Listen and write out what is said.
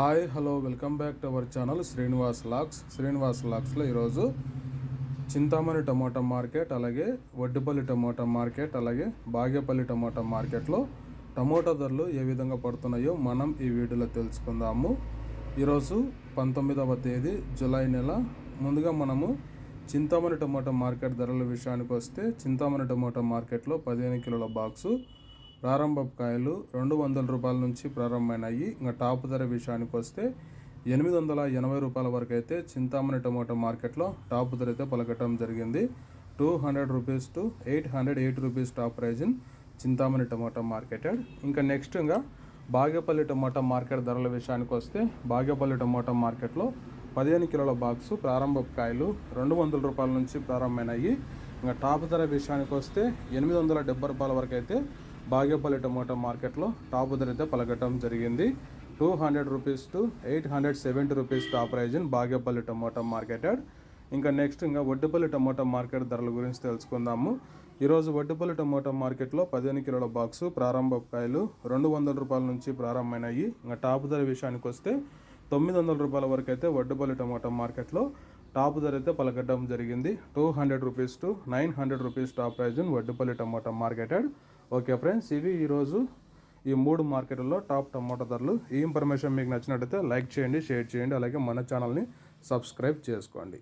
Hi hello welcome back to our channel Srinivas lakhs. Srinivas లాక్స్లో ఈరోజు చింతామణి టమాటా market అలాగే వడ్డిపల్లి టమాటా మార్కెట్ అలాగే బాగేపల్లి టమాటా మార్కెట్లో టమోటా ధరలు ఏ విధంగా పడుతున్నాయో మనం ఈ వీడియోలో తెలుసుకుందాము. ఈరోజు పంతొమ్మిదవ తేదీ జూలై నెల. ముందుగా మనము చింతామణి టమాటా మార్కెట్ ధరల విషయానికి వస్తే చింతామణి టమాటా మార్కెట్లో పదిహేను కిలోల బాక్సు ప్రారంభ కాయలు రెండు వందల రూపాయల నుంచి ప్రారంభమైనాయి. ఇంకా టాప్ ధర విషయానికి వస్తే ఎనిమిది వందల ఎనభై రూపాయల వరకు అయితే చింతామణి టమాటో మార్కెట్లో టాప్ ధర అయితే పలకటం జరిగింది. Two hundred rupees to eight hundred eight rupees top price in Chintamani tomato marketed. ఇంకా నెక్స్ట్ ఇంకా బాగేపల్లి టమాటా మార్కెట్ ధరల విషయానికి వస్తే బాగేపల్లి టమాటా మార్కెట్లో పదిహేను కిలోల బాక్సు ప్రారంభ కాయలు రెండు వందల రూపాయల నుంచి ప్రారంభమైనాయి. ఇంకా టాప్ ధర విషయానికి వస్తే ఎనిమిది వందల డెబ్బై రూపాయల వరకు అయితే బాగేపల్లి టమాటా మార్కెట్లో టాప్ ధర అయితే పలకటం జరిగింది. Two hundred rupees to eight hundred seventy rupees top price in Bagepalli tomato marketed. ఇంకా నెక్స్ట్ ఇంకా వడ్డుపల్లి టమాటా మార్కెట్ ధరల గురించి తెలుసుకుందాము. ఈరోజు వడ్డుపల్లి టమాటా మార్కెట్లో పదిహేను కిలోల బాక్సు ప్రారంభ కాయలు రెండు వందల రూపాయల నుంచి ప్రారంభమైనాయి. ఇంకా టాప్ ధర విషయానికి వస్తే తొమ్మిది వందల రూపాయల వరకు అయితే వడ్డుపల్లి టమాటా మార్కెట్లో టాప్ ధర అయితే పలకడం జరిగింది. Two hundred rupees to nine hundred rupees top price in Vaddipalli tomato marketed. Okay friends ఇవి ఈరోజు ఈ మూడు మార్కెట్లలో టాప్ టమాటా ధరలు. ఈ ఇన్ఫర్మేషన్ మీకు నచ్చినట్టయితే లైక్ చేయండి షేర్ చేయండి అలాగే మన ఛానల్ని సబ్స్క్రైబ్ చేసుకోండి.